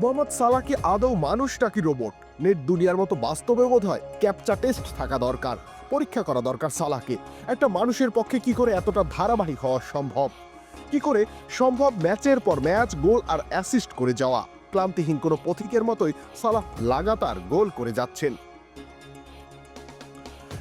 মোহাম্মদ সালাহ কি আদৌ মানুষ নাকি রোবট নেট দুনিয়ার মতো বাস্তবে বোধ হয় ক্যাপচা টেস্ট থাকা দরকার, পরীক্ষা করা দরকার সালাহকে। একটা মানুষের পক্ষে কি করে এতটা ধারাবাহিক হওয়া সম্ভব? কি করে সম্ভব ম্যাচের পর ম্যাচ, গোল আর অ্যাসিস্ট করে যাওয়া? ক্লান্তিহীন কোনো পথিকের মতোই সালাহ লাগাতার গোল করে যাচ্ছেন।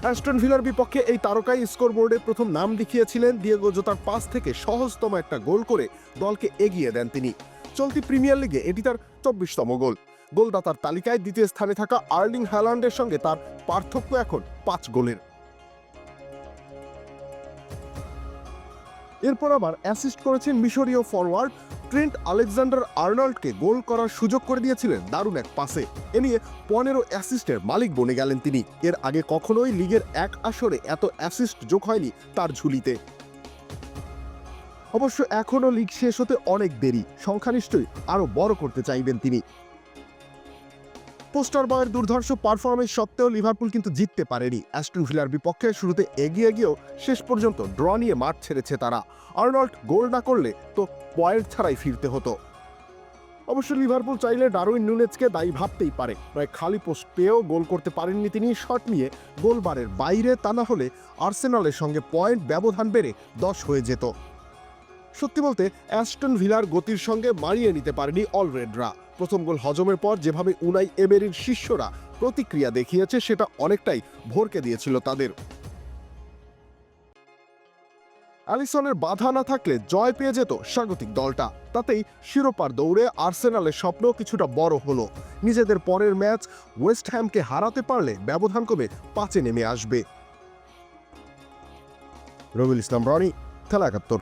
অ্যাস্টন ভিলার বিপক্ষে এই তারকাই স্কোরবোর্ডে প্রথম নাম দেখিয়েছিলেন। দিয়েগো জোতার পাস থেকে সহজতম একটা গোল করে দলকে এগিয়ে দেন তিনি। চলতি প্রিমিয়ার লিগে এটি তার চব্বিশতম গোল। গোলদাতার তালিকায় দ্বিতীয় স্থানে থাকা আর্লিং হ্যালান্ডের সঙ্গে তার পার্থক্য এখন পাঁচ গোলের। এরপর আবার অ্যাসিস্ট করেছেন মিশরীয় ফরওয়ার্ড ট্রেন্ট আলেকজান্ডার আর্নল্ডকে গোল করার সুযোগ করে দিয়েছিলেন দারুণ এক পাসে। এ নিয়ে পনেরো অ্যাসিস্টের মালিক বনে গেলেন তিনি। এর আগে কখনোই লিগের এক আসরে এত অ্যাসিস্ট যোগ হয়নি তার ঝুলিতে। অবশ্য এখনও লিগ শেষ হতে অনেক দেরি। সংখ্যা নিশ্চয়ই আরও বড় করতে চাইবেন তিনি। পোস্টার বয়ের দুর্ধর্ষ পারফরমেন্স সত্ত্বেও লিভারপুল কিন্তু জিততে পারেনি। অ্যাস্টন ভিলার বিপক্ষে শুরুতে এগিয়ে গিয়েও শেষ পর্যন্ত ড্র নিয়ে মাঠ ছেড়েছে তারা। আর্নল্ড গোল না করলে তো পয়েন্ট ছাড়াই ফিরতে হতো। অবশ্য লিভারপুল চাইলে ডারউইন নুনেজকে দায়ী ভাবতেই পারে। প্রায় খালি পোস্ট পেয়েও গোল করতে পারেননি তিনি। শট নিয়ে গোলবারের বাইরে তা না হলে আর্সেনালের সঙ্গে পয়েন্ট ব্যবধান বেড়ে দশ হয়ে যেত। সত্যি বলতে, অ্যাস্টন ভিলার গতির সঙ্গে মারিয়ে নিতে পারেনি অলরেডরা। প্রথম গোল হজমের পর যেভাবে উনাই এমেরির শিষ্যরা প্রতিক্রিয়া দেখিয়েছে, সেটা অনেকটাই ভরকে দিয়েছিল তাদের। অ্যালিসনের বাধা না থাকলে জয় পেয়ে যেত স্বাগতিক দলটা। তাতেই শিরোপার দৌড়ে আর্সেনালের স্বপ্ন কিছুটা বড় হলো। নিজেদের পরের ম্যাচ ওয়েস্ট হ্যামকে হারাতে পারলে ব্যবধান কমে পাঁচে নেমে আসবে। রবিউল ইসলাম, রনি, খেলা একাত্তর।